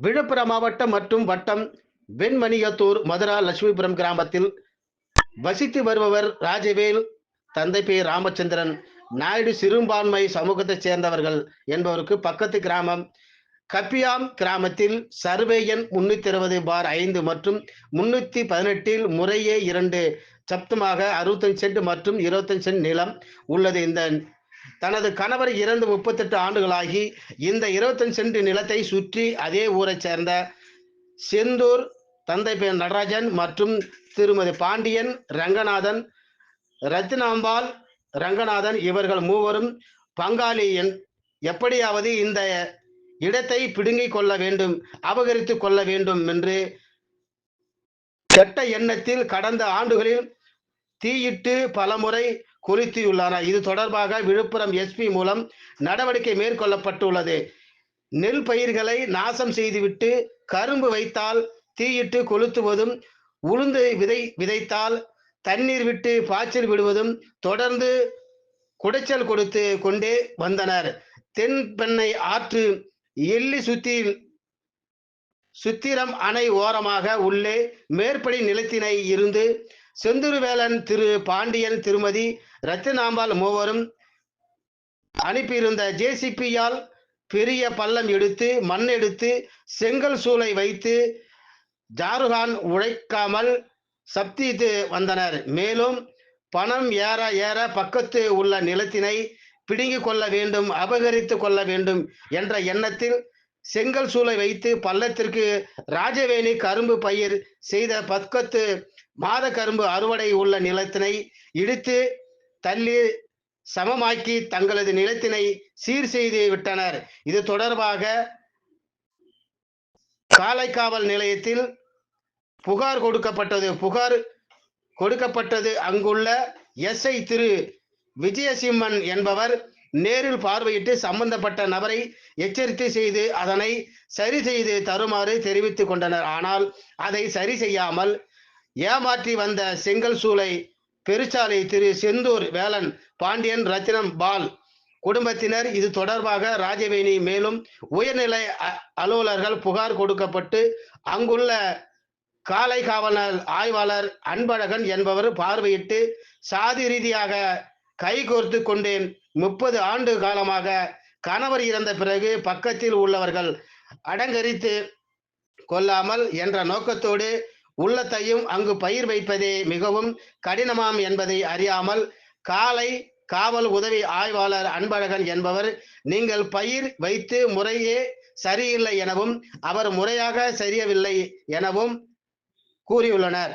விழுப்புரம் மாவட்டம் மற்றும் வட்டம் வெண்மணியத்தூர் மதுரா லட்சுமிபுரம் கிராமத்தில் வசித்து வருபவர் ராஜவேல் தந்தை பேர் ராமச்சந்திரன் நாயுடு சிறுபான்மை சமூகத்தைச் சேர்ந்தவர்கள் என்பவருக்கு பக்கத்து கிராமம் கப்பியாம் கிராமத்தில் சர்வே எண் முன்னூத்தி இருபது பார் ஐந்து மற்றும் முன்னூத்தி பதினெட்டில் முறையே இரண்டு சப்தமாக அறுபத்தஞ்சு சென்ட் மற்றும் இருபத்தஞ்சு சென்ட் நிலம் உள்ளது. இந்த தனது கணவர் இறந்து முப்பத்தெட்டு ஆண்டுகளாகி இந்த இருபத்தஞ்சு சென்ட் நிலத்தை சுற்றி அதே ஊரைச் சேர்ந்த செந்தூர் தந்தை பெயர் நடராஜன் மற்றும் திருமதி பாண்டியன் ரங்கநாதன் ரத்னாம்பாள் ரங்கநாதன் இவர்கள் மூவரும் பங்காளியன் எப்படியாவது இந்த இடத்தை பிடுங்கிக் கொள்ள வேண்டும் அபகரித்துக் கொள்ள வேண்டும் என்று கெட்ட எண்ணத்தில் கடந்த ஆண்டுகளில் தீயிட்டு பலமுறை கொளுத்தியுள்ளனர் இது தொடர்பாக விழுப்புரம் எஸ்பி மூலம் நடவடிக்கை மேற்கொள்ளப்பட்டுள்ளது. நெல் பயிர்களை நாசம் செய்துவிட்டு கரும்பு வைத்தால் தீயிட்டு கொளுத்துவதும் உளுந்து விதை விதைத்தால் தண்ணீர் விட்டு பாய்ச்சல் விடுவதும் தொடர்ந்து குடைச்சல் கொடுத்து கொண்டே வந்தனர். தென்பெண்ணை ஆற்று எள்ளி சுத்தி சுத்திரம் அணை ஓரமாக உள்ளே மேற்படி நிலத்தினை இருந்து செந்துருவேலன் திரு பாண்டியன் திருமதி ரத்தினாம்பால் மூவரும் அனுப்பியிருந்த ஜேசிபியால் பெரிய பள்ளம் எடுத்து மண் எடுத்து செங்கல் சூளை வைத்து ஜாருகான் உழைக்காமல் சப்தித்து வந்தனர். மேலும் பணம் ஏற ஏற பக்கத்து உள்ள நிலத்தினை பிடுங்கிக் கொள்ள வேண்டும் அபகரித்து கொள்ள வேண்டும் என்ற எண்ணத்தில் செங்கல் சூளை வைத்து பள்ளத்திற்கு ராஜவேணி கரும்பு பயிர் செய்த பக்கத்து மாத கரும்பு அறுவடை உள்ள நிலத்தினை இடித்து தள்ளி சமமாக்கி தங்களது நிலத்தினை சீர் செய்து விட்டனர். இது தொடர்பாக காலைக்காவல் நிலையத்தில் புகார் கொடுக்கப்பட்டது. புகார் கொடுக்கப்பட்டது அங்குள்ள எஸ்ஐ திரு. விஜயசிம்மன் என்பவர் நேரில் பார்வையிட்டு சம்பந்தப்பட்ட நபரை எச்சரித்து செய்து அதனை சரி செய்து தருமாறு தெரிவித்துக் கொண்டனர். ஆனால் அதை சரி செய்யாமல் ஏமாற்றி வந்த செங்கல் சூளை பெருச்சாலை திரு செந்தூர் வேலன் பாண்டியன் ரத்தினம் பால். குடும்பத்தினர் இது தொடர்பாக ராஜவேணி மேலும் உயர்நிலை அ- அலுவலர்கள் புகார் கொடுக்கப்பட்டு அங்குள்ள காலை காவலர் ஆய்வாளர் அன்பழகன் என்பவர் பார்வையிட்டு சாதி ரீதியாக கைகோர்த்து கொண்டேன். முப்பது ஆண்டு காலமாக கணவர் இறந்த பிறகு பக்கத்தில் உள்ளவர்கள் அடங்கரித்து கொள்ளாமல் என்ற நோக்கத்தோடு உள்ளத்தையும் அங்கு பயிர் வைப்பதே மிகவும் கடினமாம் என்பதை அறியாமல் காலை காவல் உதவி ஆய்வாளர் அன்பழகன் என்பவர் நீங்கள் பயிர் வைத்து முறையே சரியில்லை எனவும் அவர் முறையாக சரியவில்லை எனவும் கூறியுள்ளனர்.